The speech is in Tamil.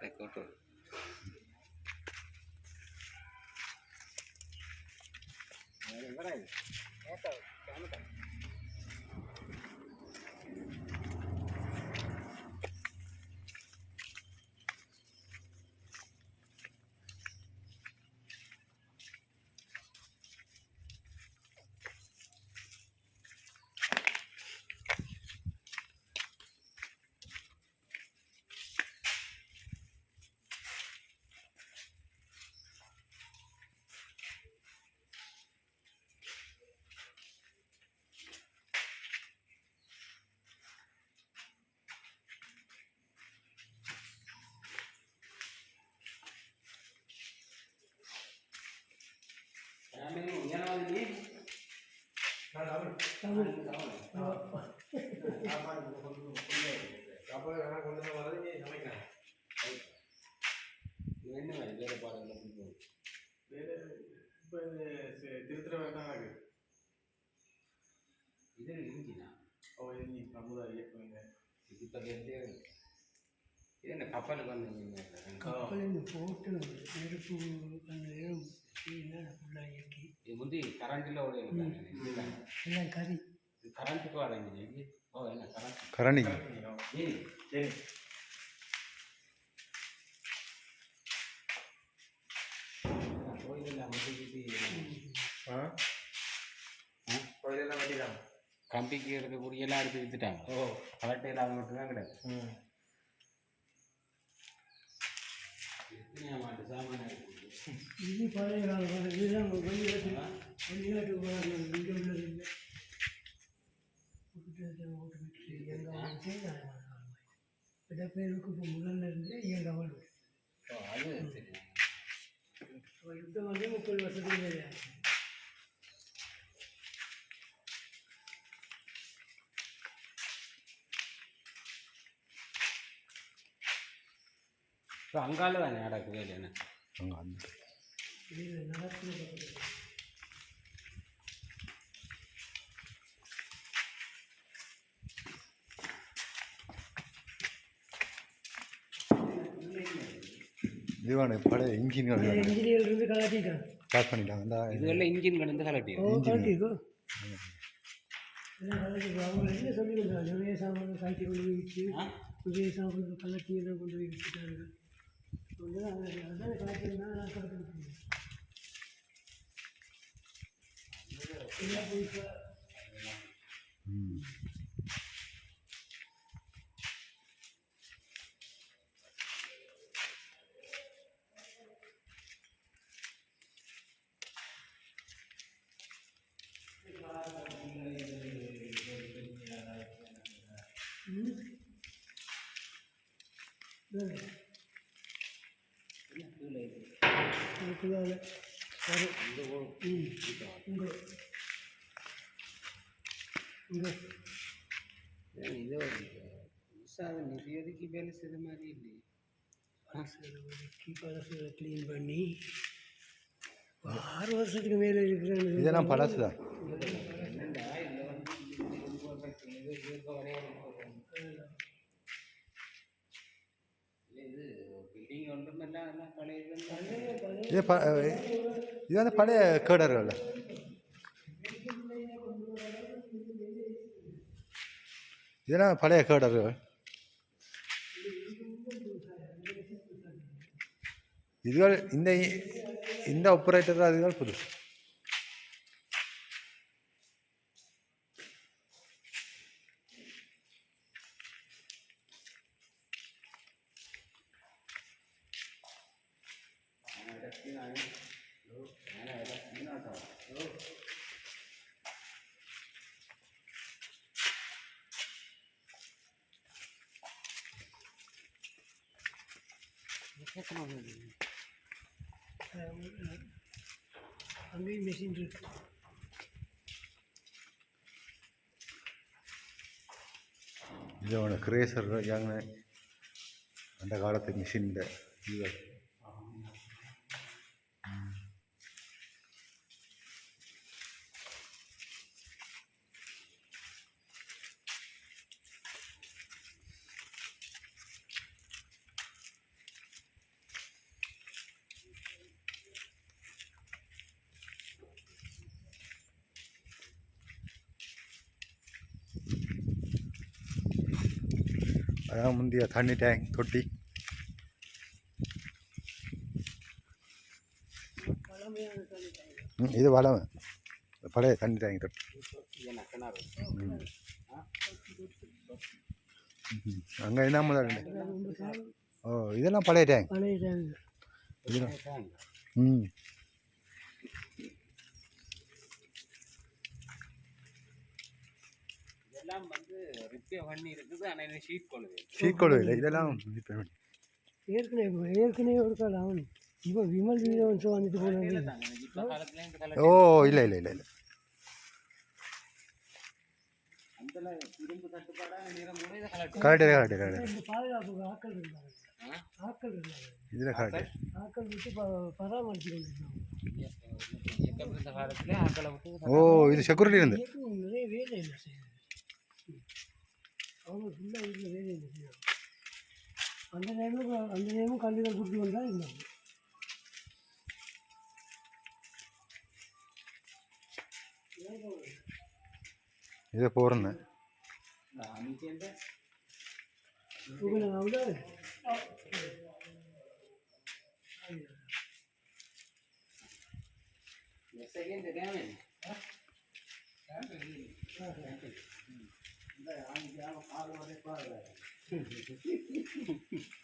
Record. என்ன வேறு பாடங்கள் எப்படி போகுது வேறு இப்போ இந்த சி- திருத்துற வேண்டாம் இருக்கு இது இன்ஜினா ஓ இனி சமுதாய இயக்கங்க இது இப்போ இது என்ன கப்பலுக்கு வந்து கப்பலில் போட்டு நெருப்பு அந்த ஏன் சரி கோயிலில் மட்டும் ஆ? கோயிலெல்லாம் வெட்டிதான் கம்பிக்கு இருக்கக்கூடிய எல்லாம் எடுத்து வித்துட்டாங்க ஓ. கலெக்டர் இல்லாத மட்டும்தான் கிடையாது ம். எத்தனை மாட்டு சாமான இது பழைய காலம் இதுதான் வெளிநாட்டு வெளிநாட்டு இங்கே உள்ளது இல்லை இடப்பெயருக்கு இப்போ முதல்ல இருந்து இயங்காமல் ஓ யுத்தம் வந்து முப்பது வருஷத்துக்கு மேலே ஆச்சு இப்போ அங்கால தானே நடக்குது இல்லைன்னு அங்கே நடக்கிறது இதுவான பழைய இன்ஜினியர் இருந்து கலாட்டிட்டாங்க ஸ்டார்ட் பண்ணிட்டாங்க. இந்த இதுவெல்லாம் இன்ஜின் கடந்து கலட்டி கலாட்டிக்கோ எல்லாம் கலாட்டிக்கோ அவங்க என்ன சொல்லி கொடுத்தாங்க? நிறைய சாமான் சாய்ச்சி கொண்டு போய் விற்று புதிய சாமான் கலட்டி எல்லாம் கொண்டு போய் விற்றுட்டாங்க வந்து அதான் அதான் கலாட்டினா கலட்டி எல்லாம் போய் இப்போ ம். அதுக்குள்ளால வரும் இங்கே. இங்கே. இது விசாத நிதியதுக்கு வேலை செய்த மாதிரி இல்லையே. ஒதுக்கி பழசு க்ளீன் பண்ணி ஆறு வருஷத்துக்கு மேலே இருக்கிறேன்னு இதெல்லாம் பழசு தான் இது இருக்க. வரையும் இது பில்டிங் ஒன்றுமெல்லாம் எல்லாம் பழைய இது ப இது வந்து பழைய கேடர்கள் இதெல்லாம் பழைய கேடர்கள் இதுகள் இந்த இந்த ஆப்ரேட்டர் அதுகள் புதுசு. அங்கேயும் மிஷின் இருக்கு இதோட கிரேசர் யாங்க அந்த காலத்து மிஷின் இந்த அதான் முந்தைய தண்ணி டேங்க் தொட்டி. இது வளம். பழைய தண்ணி டேங்க் தொட்டி. அங்கே என்ன முதல் ஓ இதெல்லாம் பழைய டேங்க் பழைய டேங்க் இதெல்லாம். ம். இதெல்லாம் வந்து ரிப்பேர் பண்ணி இருக்குது. ஆனால் என்ன ஷீட் கொள்ளுது சீக்கோடு இல்லை இதெல்லாம் இப்ப ஏற்கனவே ஏற்கனவே ஒரு கால் அவன் இப்போ விமல் வீரவன்சம் வந்துட்டு போனாங்க ஓ இல்லை இல்லை இல்லை இல்லை. கரெக்டு கரெக்டு கரெக்டு இருந்தாங்க. இருந்தாங்க. இதில் கரெக்டு விட்டு கொண்டிருந்தாங்க. ஓ இது செக்யூரிட்டி இருந்து. இயக்கம் நிறைய வேலை இல்லை ಅವರು ಸುಮ್ಮನೆ ಇಲ್ಲಿ ಏನೇನು అందరేమో అందరేమో కళ్ళు గుడ్లు ఉందా ఇన్నాము ഇതേ പോരുന്നേ second Alors, c'est un peu.